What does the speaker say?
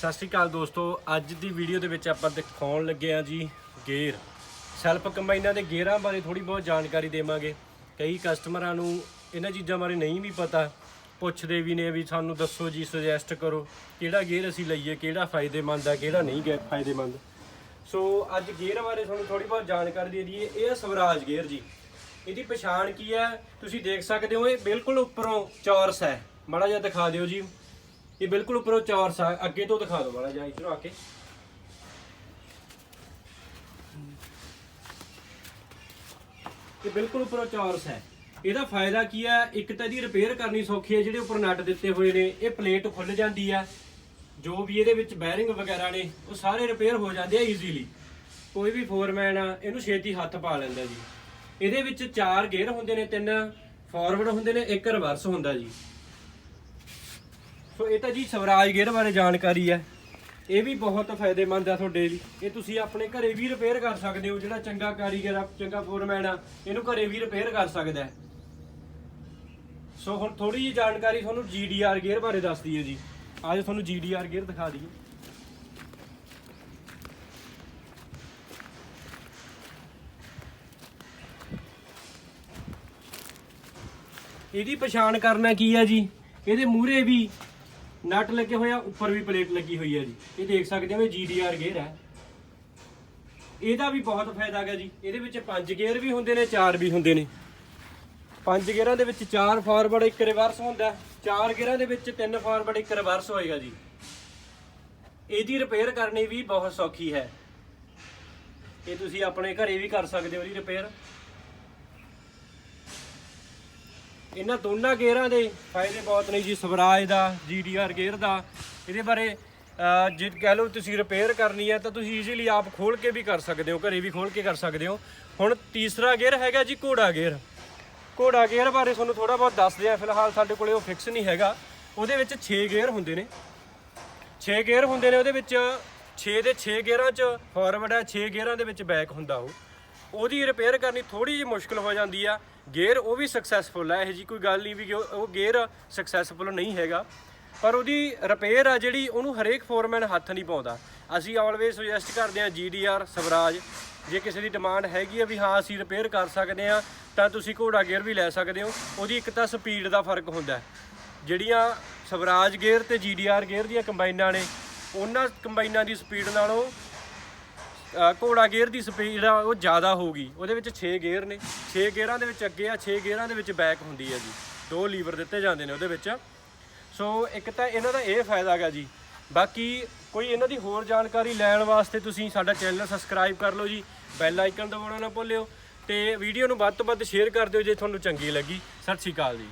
ਸਤਿ ਸ਼੍ਰੀ ਅਕਾਲ ਦੋਸਤੋ, ਅੱਜ ਦੀ ਵੀਡੀਓ ਦੇ ਵਿੱਚ ਆਪਾਂ ਦਿਖਾਉਣ ਲੱਗੇ ਆ ਜੀ ਗੇਅਰ। ਸੈਲਫ ਕੰਬਾਈਨਾਂ ਦੇ ਗੇਅਰਾਂ ਬਾਰੇ ਥੋੜੀ ਬਹੁਤ ਜਾਣਕਾਰੀ ਦੇਵਾਂਗੇ। ਕਈ ਕਸਟਮਰਾਂ ਨੂੰ ਇਹਨਾਂ ਚੀਜ਼ਾਂ ਬਾਰੇ ਨਹੀਂ ਵੀ ਪਤਾ। ਪੁੱਛਦੇ ਵੀ ਨੇ ਵੀ ਸਾਨੂੰ ਦੱਸੋ ਜੀ ਸੁਜੈਸਟ ਕਰੋ ਕਿਹੜਾ ਗੇਅਰ ਅਸੀਂ ਲਈਏ, ਕਿਹੜਾ ਫਾਇਦੇਮੰਦ ਆ, ਕਿਹੜਾ ਨਹੀਂ ਗੇ, ਫਾਇਦੇਮੰਦ। ਸੋ ਅੱਜ ਗੇਅਰ ਬਾਰੇ ਤੁਹਾਨੂੰ ਥੋੜੀ ਬਹੁਤ ਜਾਣਕਾਰੀ ਦੇ ਦਈਏ। ਇਹ ਆ ਸਵਰਾਜ ਗੇਅਰ ਜੀ। ਇਹਦੀ ਪਛਾਣ ਕੀ ਹੈ? ਤੁਸੀਂ ਦੇਖ ਸਕਦੇ ਹੋ, ਇਹ ਬਿਲਕੁਲ ਉੱਪਰੋਂ ਚੌਰਸ ਹੈ। ਮਾੜਾ ਜਿਹਾ ਦਿਖਾ ਦਿਓ ਜੀ। ਇਹ ਬਿਲਕੁਲ ਉੱਪਰੋਂ ਚੌਰਸ ਆ ਅੱਗੇ ਤੋਂ ਦਿਖਾ ਦਿਓ ਮਾੜਾ ਜਿਹਾ, ਇੱਧਰੋਂ ਆ ਕੇ। ਇਹ ਬਿਲਕੁਲ ਉੱਪਰੋਂ ਚੌਰਸ ਹੈ। ਇਹਦਾ ਫਾਇਦਾ ਕੀ ਹੈ? ਇੱਕ ਤਾਂ ਇਹਦੀ ਰਿਪੇਅਰ ਕਰਨੀ ਸੌਖੀ ਹੈ, ਜਿਹੜੇ ਉੱਪਰ ਨਟ ਦਿੱਤੇ ਹੋਏ ਨੇ, ਇਹ ਪਲੇਟ ਖੁੱਲ ਜਾਂਦੀ ਹੈ। ਜੋ ਵੀ ਇਹਦੇ ਵਿੱਚ ਬੈਰਿੰਗ ਵਗੈਰਾ ਨੇ, ਉਹ ਸਾਰੇ ਰਿਪੇਅਰ ਹੋ ਜਾਂਦੇ ਆ ਈਜ਼ੀਲੀ ਕੋਈ ਵੀ ਫੋਰਮੈਨ ਆ, ਇਹਨੂੰ ਛੇਤੀ ਹੱਥ ਪਾ ਲੈਂਦਾ ਜੀ। ਇਹਦੇ ਵਿੱਚ ਚਾਰ ਗੇਅਰ ਹੁੰਦੇ ਨੇ ਤਿੰਨ ਫਾਰਵਰਡ ਹੁੰਦੇ ਨੇ, ਇੱਕ ਰਿਵਰਸ ਹੁੰਦਾ ਜੀ। ਸੋ ਇਹ ਤਾਂ ਜੀ ਸਵਰਾਜ ਗੇਅਰ ਬਾਰੇ ਜਾਣਕਾਰੀ ਹੈ। ਇਹ ਵੀ ਬਹੁਤ ਫਾਇਦੇਮੰਦ ਆ ਤੁਹਾਡੇ ਲਈ। ਇਹ ਤੁਸੀਂ ਆਪਣੇ ਘਰੇ ਵੀ ਰਿਪੇਅਰ ਕਰ ਸਕਦੇ ਹੋ, ਜਿਹੜਾ ਚੰਗਾ ਕਾਰੀਗਰ ਆ, ਚੰਗਾ ਫੋਰਮੈਨ ਆ, ਇਹਨੂੰ ਘਰੇ ਵੀ ਰਿਪੇਅਰ ਕਰ ਸਕਦਾ ਹੈ। ਸੋ ਹੁਣ ਥੋੜੀ ਜਿਹੀ ਜਾਣਕਾਰੀ ਤੁਹਾਨੂੰ GDR ਗੇਅਰ ਬਾਰੇ ਦੱਸ ਦਈਏ ਜੀ। ਅੱਜ ਤੁਹਾਨੂੰ GDR ਗੇਅਰ ਦਿਖਾ ਦਈਏ। ਇਹਦੀ ਪਛਾਣ ਕਰਨਾ ਕੀ ਹੈ ਜੀ? ਇਹਦੇ ਮੂਹਰੇ ਵੀ ਨਟ ਲੱਗੇ ਹੋਇਆ ਉੱਪਰ ਵੀ ਪਲੇਟ ਲੱਗੀ ਹੋਈ ਹੈ ਜੀ। ਇਹ ਦੇਖ ਸਕਦੇ ਹੋ, ਇਹ GDR ਗੇਅਰ ਹੈ ਇਹਦਾ ਵੀ ਬਹੁਤ ਫਾਇਦਾ ਹੈਗਾ ਜੀ। ਇਹਦੇ ਵਿੱਚ ਪੰਜ ਗੇਅਰ ਵੀ ਹੁੰਦੇ ਨੇ, ਚਾਰ ਵੀ ਹੁੰਦੇ ਨੇ। ਪੰਜ ਗੇਅਰਾਂ ਦੇ ਵਿੱਚ ਚਾਰ ਫਾਰਵਰਡ ਇੱਕ ਰਿਵਰਸ ਹੁੰਦਾ। ਚਾਰ ਗੇਅਰਾਂ ਦੇ ਵਿੱਚ ਤਿੰਨ ਫਾਰਵਰਡ ਇੱਕ ਰਿਵਰਸ ਹੋਏਗਾ ਜੀ। ਇਹਦੀ ਰਿਪੇਅਰ ਕਰਨੀ ਵੀ ਬਹੁਤ ਸੌਖੀ ਹੈ। ਇਹ ਤੁਸੀਂ ਆਪਣੇ ਘਰੇ ਵੀ ਕਰ ਸਕਦੇ ਹੋ ਇਹਦੀ ਰਿਪੇਅਰ ਇਹਨਾਂ ਦੋਨਾਂ ਗੇਅਰਾਂ ਦੇ ਫਾਇਦੇ ਬਹੁਤ ਨੇ ਜੀ, ਸਵਰਾਜ ਦਾ GDR ਗੇਅਰ ਦਾ। ਇਹਦੇ ਬਾਰੇ ਜੇ ਕਹਿ ਲਓ ਤੁਸੀਂ ਰਿਪੇਅਰ ਕਰਨੀ ਹੈ, ਤਾਂ ਤੁਸੀਂ ਈਜ਼ੀਲੀ ਆਪ ਖੋਲ ਕੇ ਵੀ ਕਰ ਸਕਦੇ ਹੋ, ਘਰੇ ਵੀ ਖੋਲ ਕੇ ਕਰ ਸਕਦੇ ਹੋ। ਹੁਣ ਤੀਸਰਾ ਗੇਅਰ ਹੈਗਾ ਜੀ, ਘੋੜਾ ਗੇਅਰ। ਘੋੜਾ ਗੇਅਰ ਬਾਰੇ ਤੁਹਾਨੂੰ ਥੋੜਾ ਬਹੁਤ ਦੱਸਦੇ ਆ ਫਿਲਹਾਲ ਸਾਡੇ ਕੋਲੇ ਉਹ ਫਿਕਸ ਨਹੀਂ ਹੈਗਾ। ਉਹਦੇ ਵਿੱਚ 6 ਗੇਅਰ ਹੁੰਦੇ ਨੇ। 6 ਗੇਅਰ ਹੁੰਦੇ ਨੇ, ਉਹਦੇ ਵਿੱਚ 6 ਦੇ 6 ਗੇਅਰਾਂ 'ਚ ਫਾਰਵਰਡ ਹੈ 6 ਗੇਅਰਾਂ ਦੇ ਵਿੱਚ ਬੈਕ ਹੁੰਦਾ ਉਹ। ਉਹਦੀ ਰਿਪੇਅਰ ਕਰਨੀ ਥੋੜੀ ਜਿਹੀ ਮੁਸ਼ਕਲ ਹੋ ਜਾਂਦੀ ਆ। ਗੇਅਰ ਉਹ ਵੀ ਸਕਸੈਸਫੁਲ ਆ, ਇਹ ਜੀ ਕੋਈ ਗੱਲ ਨਹੀਂ ਵੀ ਉਹ ਗੇਅਰ ਸਕਸੈਸਫੁਲ ਨਹੀਂ ਹੈਗਾ। ਪਰ ਉਹਦੀ ਰਿਪੇਅਰ ਆ ਜਿਹੜੀ, ਉਹਨੂੰ ਹਰੇਕ ਫੋਰਮੈਨ ਹੱਥ ਨਹੀਂ ਪਾਉਂਦਾ। ਅਸੀਂ ਆਲਵੇਜ਼ ਸੁਜੈਸਟ ਕਰਦੇ ਹਾਂ GDR ਸਵਰਾਜ, ਜੇ ਕਿਸੇ ਦੀ ਡਿਮਾਂਡ ਹੈਗੀ ਆ ਵੀ ਹਾਂ, ਅਸੀਂ ਰਿਪੇਅਰ ਕਰ ਸਕਦੇ ਆ, ਤਾਂ ਤੁਸੀਂ ਘੋੜਾ ਗੇਅਰ ਵੀ ਲੈ ਸਕਦੇ ਹੋ। ਉਹਦੀ ਇੱਕ ਤਾਂ ਸਪੀਡ ਦਾ ਫ਼ਰਕ ਹੁੰਦਾ ਜਿਹੜੀਆਂ ਸਵਰਾਜ ਗੇਅਰ ਤੇ GDR ਗੇਅਰ ਦੀਆਂ ਕੰਬਾਈਨਾਂ ਨੇ, ਉਹਨਾਂ ਕੰਬਾਈਨਾਂ ਦੀ ਸਪੀਡ ਨਾਲੋਂ ਘੋੜਾ ਗੇਅਰ ਦੀ ਸਪੀਡ ਆ ਉਹ ਜ਼ਿਆਦਾ ਹੋਊਗੀ। ਉਹਦੇ ਵਿੱਚ 6 ਗੇਅਰ ਨੇ। 6 ਗੇਅਰਾਂ ਦੇ ਵਿੱਚ ਅੱਗੇ ਆ 6 ਗੇਅਰਾਂ ਦੇ ਵਿੱਚ ਬੈਕ ਹੁੰਦੀ ਹੈ ਜੀ। ਦੋ ਲੀਵਰ ਦਿੱਤੇ ਜਾਂਦੇ ਨੇ ਉਹਦੇ ਵਿੱਚ। ਸੋ ਇੱਕ ਤਾਂ ਇਹਨਾਂ ਦਾ ਇਹ ਫਾਇਦਾ ਹੈਗਾ ਜੀ। ਬਾਕੀ ਕੋਈ ਇਹਨਾਂ ਦੀ ਹੋਰ ਜਾਣਕਾਰੀ ਲੈਣ ਵਾਸਤੇ ਤੁਸੀਂ ਸਾਡਾ ਚੈਨਲ ਸਬਸਕ੍ਰਾਈਬ ਕਰ ਲਓ ਜੀ। ਬੈਲ ਆਈਕਨ ਦਬਾਉਣਾ ਨਾ ਭੁੱਲਿਓ। ਤੇ ਵੀਡੀਓ ਨੂੰ ਵੱਧ ਤੋਂ ਵੱਧ ਸ਼ੇਅਰ ਕਰ ਦਿਓ ਜੇ ਤੁਹਾਨੂੰ ਚੰਗੀ ਲੱਗੀ। ਸਤਿ ਸ਼੍ਰੀ ਅਕਾਲ ਜੀ।